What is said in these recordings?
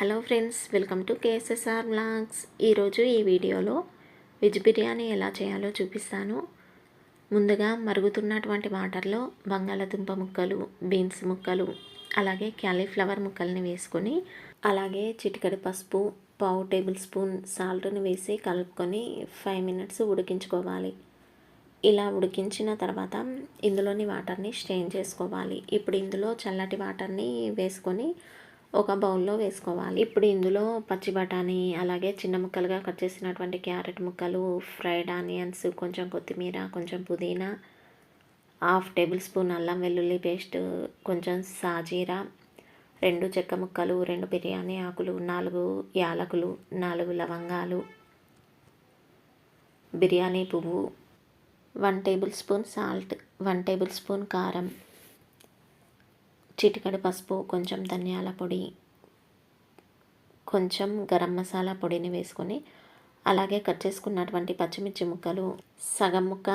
Hello friends welcome to KSSR blogs ఈరోజు ఈ వీడియోలో వెజ్ బిర్యానీ ఎలా చేయాలో చూపిస్తాను. ముందుగా మరుగుతున్నటువంటి వాటర్లో బంగాళాదుంప ముక్కలు బీన్స్ ముక్కలు అలాగే క్యాలీఫ్లవర్ ముక్కల్ని వేసుకొని అలాగే చిటికడి పసుపు పావు టేబుల్ స్పూన్ సాల్ట్ని వేసి కలుపుకొని ఫైవ్ మినిట్స్ ఉడికించుకోవాలి. ఇలా ఉడికించిన తర్వాత ఇందులోని వాటర్ని స్ట్రెయిన్ చేసుకోవాలి. ఇప్పుడు ఇందులో చల్లటి వాటర్ని వేసుకొని ఒక బౌల్లో వేసుకోవాలి. ఇప్పుడు ఇందులో పచ్చి బఠానీ అలాగే చిన్న ముక్కలుగా కట్ చేసినటువంటి క్యారెట్ ముక్కలు ఫ్రైడ్ ఆనియన్స్ కొంచెం కొత్తిమీర కొంచెం పుదీనా హాఫ్ టేబుల్ స్పూన్ అల్లం వెల్లుల్లి పేస్ట్ కొంచెం సాజీరా రెండు చెక్క ముక్కలు రెండు బిర్యానీ ఆకులు నాలుగు యాలకులు నాలుగు లవంగాలు బిర్యానీ పువ్వు one tablespoon salt one tablespoon కారం చిటికడు పసుపు కొంచెం ధనియాల పొడి కొంచెం గరం మసాలా పొడిని వేసుకొని అలాగే కట్ చేసుకున్నటువంటి పచ్చిమిర్చి ముక్కలు సగం ముక్క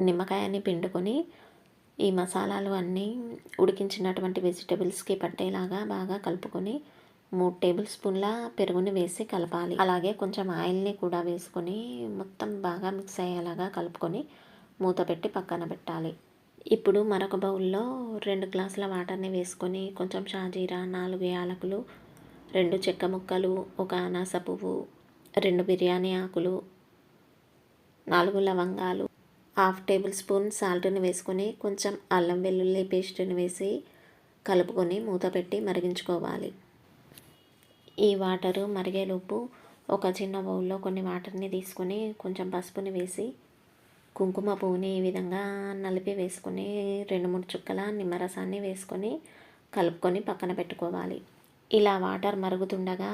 నిమ్మకాయని పిండుకొని ఈ మసాలాలు అన్నీ ఉడికించినటువంటి వెజిటేబుల్స్కి పట్టేలాగా బాగా కలుపుకొని మూడు టేబుల్ స్పూన్ల పెరుగుని వేసి కలపాలి. అలాగే కొంచెం ఆయిల్ని కూడా వేసుకొని మొత్తం బాగా మిక్స్ అయ్యేలాగా కలుపుకొని మూత పెట్టి పక్కన పెట్టాలి. ఇప్పుడు మరొక బౌల్లో రెండు గ్లాసుల వాటర్ని వేసుకొని కొంచెం షాజీరా నాలుగు యాలకులు రెండు చెక్క ముక్కలు ఒక అనాస పువ్వు రెండు బిర్యానీ ఆకులు నాలుగు లవంగాలు హాఫ్ టేబుల్ స్పూన్ సాల్ట్ని వేసుకొని కొంచెం అల్లం వెల్లుల్లి పేస్ట్ని వేసి కలుపుకొని మూత పెట్టి మరిగించుకోవాలి. ఈ వాటరు మరిగేలోపు ఒక చిన్న బౌల్లో కొన్ని వాటర్ని తీసుకొని కొంచెం పసుపుని వేసి కుంకుమ పువ్వుని ఈ విధంగా నలిపి వేసుకొని రెండు మూడు చుక్కల నిమ్మరసాన్ని వేసుకొని కలుపుకొని పక్కన పెట్టుకోవాలి. ఇలా వాటర్ మరుగుతుండగా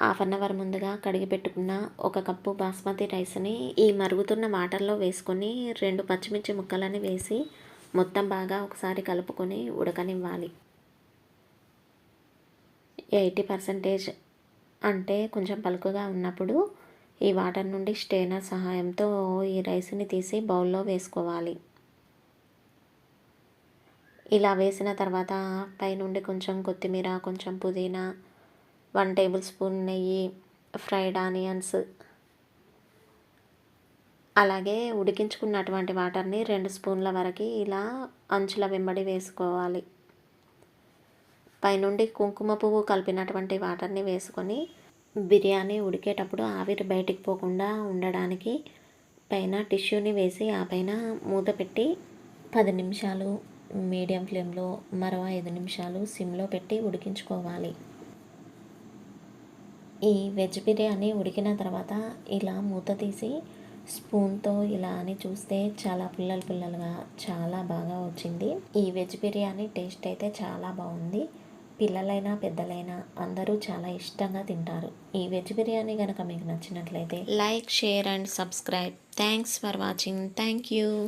హాఫ్ అన్ అవర్ ముందుగా కడిగి పెట్టుకున్న ఒక కప్పు బాస్మతి రైస్ని ఈ మరుగుతున్న వాటర్లో వేసుకొని రెండు పచ్చిమిర్చి ముక్కలని వేసి మొత్తం బాగా ఒకసారి కలుపుకొని ఉడకనివ్వాలి. ఎయిటీ పర్సెంటేజ్ అంటే కొంచెం పలుకుగా ఉన్నప్పుడు ఈ వాటర్ నుండి స్టేనర్ సహాయంతో ఈ రైస్ని తీసి బౌల్లో వేసుకోవాలి. ఇలా వేసిన తర్వాత పైనుండి కొంచెం కొత్తిమీర కొంచెం పుదీనా వన్ టేబుల్ స్పూన్ నెయ్యి ఫ్రైడ్ ఆనియన్స్ అలాగే ఉడికించుకున్నటువంటి వాటర్ని రెండు స్పూన్ల వరకు ఇలా అంచుల వెంబడి వేసుకోవాలి. పైనుండి కుంకుమ పువ్వు కలిపినటువంటి వాటర్ని వేసుకొని బిర్యానీ ఉడికేటప్పుడు ఆవిరి బయటికి పోకుండా ఉండడానికి పైన టిష్యూని వేసి ఆ పైన మూత పెట్టి పది నిమిషాలు మీడియం ఫ్లేమ్లో మరో ఐదు నిమిషాలు సిమ్లో పెట్టి ఉడికించుకోవాలి. ఈ వెజ్ బిర్యానీ ఉడికిన తర్వాత ఇలా మూత తీసి స్పూన్తో ఇలా అని చూస్తే చాలా పుల్లలు పుల్లలుగా చాలా బాగా వచ్చింది. ఈ వెజ్ బిర్యానీ టేస్ట్ అయితే చాలా బాగుంది. పిల్లలైనా పెద్దలైనా అందరూ చాలా ఇష్టంగా తింటారు. ఈ వెజ్ బిర్యానీ కనుక మీకు నచ్చినట్లయితే like share and subscribe. Thanks for watching. Thank you.